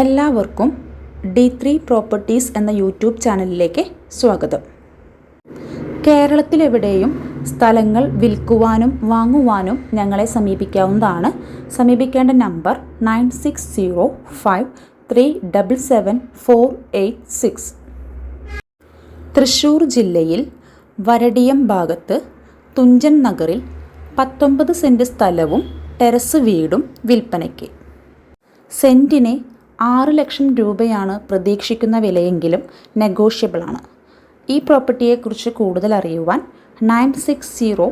എല്ലാവർക്കും D three properties എന്ന YouTube ചാനലിലേക്ക് സ്വാഗതം. കേരളത്തിലെവിടെയും സ്ഥലങ്ങൾ വിൽക്കുവാനും വാങ്ങുവാനും ഞങ്ങളെ സമീപിക്കാവുന്നതാണ്. സമീപിക്കേണ്ട number nine six zero five three double seven four eight six. Thrissur ജില്ലയിൽ വരടിയം ഭാഗത്ത് തുഞ്ചൻ നഗറിൽ പത്തൊമ്പത് സെന്റ് സ്ഥലവും ടെറസ് വീടും വിൽപ്പനയ്ക്ക്. സെന്റിന് ആറ് ലക്ഷം രൂപയാണ് പ്രതീക്ഷിക്കുന്ന വിലയെങ്കിലും നെഗോഷ്യബിളാണ് ഈ പ്രോപ്പർട്ടിയെക്കുറിച്ച് കൂടുതൽ അറിയുവാൻ nine six zero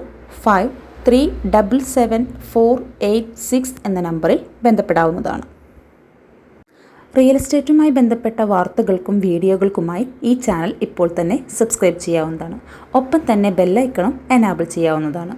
five three double seven four eight six എന്ന നമ്പറിൽ ബന്ധപ്പെടാവുന്നതാണ്. റിയൽ എസ്റ്റേറ്റുമായി ബന്ധപ്പെട്ട വാർത്തകൾക്കും വീഡിയോകൾക്കുമായി ഈ ചാനൽ ഇപ്പോൾ തന്നെ സബ്സ്ക്രൈബ് ചെയ്യാവുന്നതാണ്. ഒപ്പം തന്നെ ബെല്ലൈക്കണും എനാബിൾ ചെയ്യാവുന്നതാണ്.